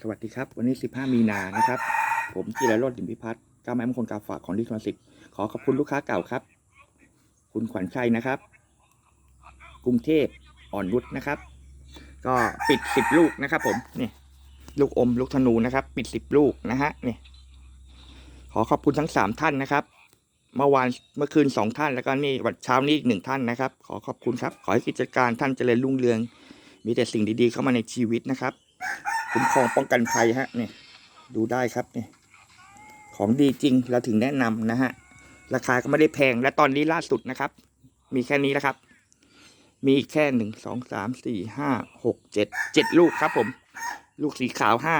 สวัสดีครับ วันนี้ 15 มีนานะครับ ผมจิรโรจน์ดิมพิพัฒน์เจ้าแม่มงคลกาฝากของดิทรสิทธิ์ขอขอบคุณลูกค้าเก่าครับ คุณขวัญชัยนะครับ กรุงเทพอ่อนนุชนะครับ ก็ปิด 10 ลูกนะครับผมนี่ลูกอมลูกธนูนะครับ ปิด 10 ลูกนะฮะนี่ขอขอบคุณทั้ง 3 ท่านนะครับ เมื่อวานเมื่อคืน 2 ท่านแล้วก็นี่วันเช้านี้อีกหนึ่งท่านนะครับ ขอขอบคุณครับ ขอให้กิจการท่านเจริญรุ่งเรือง มีแต่สิ่งดีๆเข้ามาในชีวิตนะครับ คุ้มครองป้องกันภัยฮะเนี่ยดูได้ครับเนี่ยของดีจริงเราถึงแนะนำนะฮะราคาก็ไม่ได้แพงและตอนนี้ล่าสุดนะครับ มีแค่นี้แล้วครับ มีแค่หนึ่งสองสามสี่ห้าหกเจ็ดเจ็ดลูกครับ ผม ลูกสีขาวห้า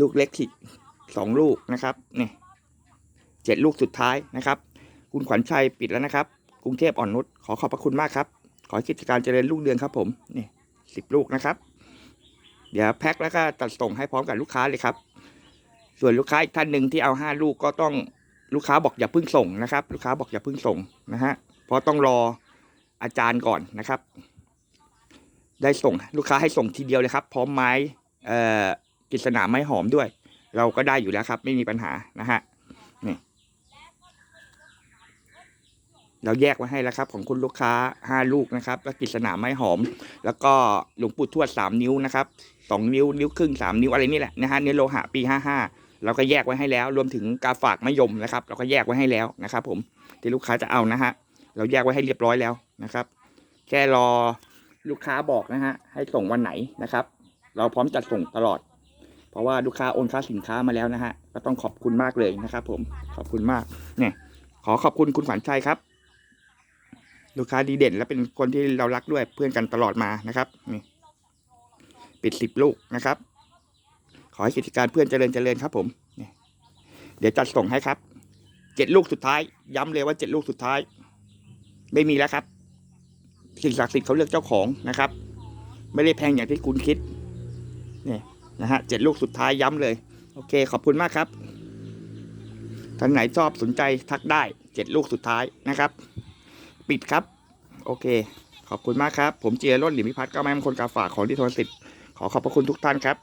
ลูกเล็กสิสองลูกนะครับเนี่ยเจ็ดลูกสุดท้ายนะครับ คุณขวัญชัยปิดแล้วนะครับ กรุงเทพอ่อนนุชขอขอบพระคุณมากครับ ขอให้กิจการเจริญรุ่งเรืองครับ ผมนี่สิบลูกนะครับ เดี๋ยวแพ็คแล้วก็ตัดส่งให้พร้อมกับลูกค้าเลยครับ ส่วนลูกค้าอีกท่านหนึ่งที่เอาห้าลูกก็ต้องลูกค้าบอกอย่าเพิ่งส่งนะครับ ลูกค้าบอกอย่าเพิ่งส่งนะฮะเพราะต้องรออาจารย์ก่อนนะครับ ได้ส่งลูกค้าให้ส่งทีเดียวเลยครับ พร้อมไม้เอ่อกฤษณาไม้หอมด้วย เราก็ได้อยู่แล้วครับ ไม่มีปัญหานะฮะนี่ เราแยกไว้ให้แล้วครับ ของคุณลูกค้าห้าลูกนะครับแล้วกฤษณาไม้หอม แล้วก็หลวงปู่ทวดสามนิ้วนะครับสองนิ้วนิ้วครึ่งสามนิ้วอะไรนี่แหละนะฮะเนื้อโลหะปีห้าห้าเราก็แยกไว้ให้แล้ว รวมถึงกาฝากมะยมนะครับ เราก็แยกไว้ให้แล้วนะครับ ผมที่ลูกค้าจะเอานะฮะเราแยกไว้ให้เรียบร้อยแล้วนะครับ แค่รอลูกค้าบอกนะฮะให้ส่งวันไหนนะครับ เราพร้อมจัดส่งตลอด เพราะว่าลูกค้าโอนค่าสินค้ามาแล้วนะฮะก็ต้องขอบคุณมากเลยนะครับ ผมขอบคุณมากเนี่ยขอขอบคุณคุณขวัญชัยครับ ลูกค้าดีเด่น และเป็นคนที่เรารักด้วยเพื่อนกันตลอดมานะครับนี่ปิดสิบลูกนะครับ ขอให้กิจการเพื่อนเจริญเจริญครับ ผมนี่เดี๋ยวจัดส่งให้ครับเจ็ดลูกสุดท้าย ย้ำเลยว่าเจ็ดลูกสุดท้าย ไม่มีแล้วครับ สิ่งศักดิ์สิทธิ์เขาเลือกเจ้าของนะครับ ไม่ได้แพงอย่างที่คุณคิดนี่นะฮะเจ็ดลูกสุดท้ายย้ำเลย โอเค ขอบคุณมากครับท่านไหนชอบสนใจทักได้เจ็ดลูกสุดท้ายนะครับ ปิดครับ โอเค ขอบคุณมากครับ ผมเจียรถหลิมพิพัฒน์ก้าวแม่มคนกาฝากของที่ทนสิทธิ์ขอขอบพระคุณทุกท่านครับ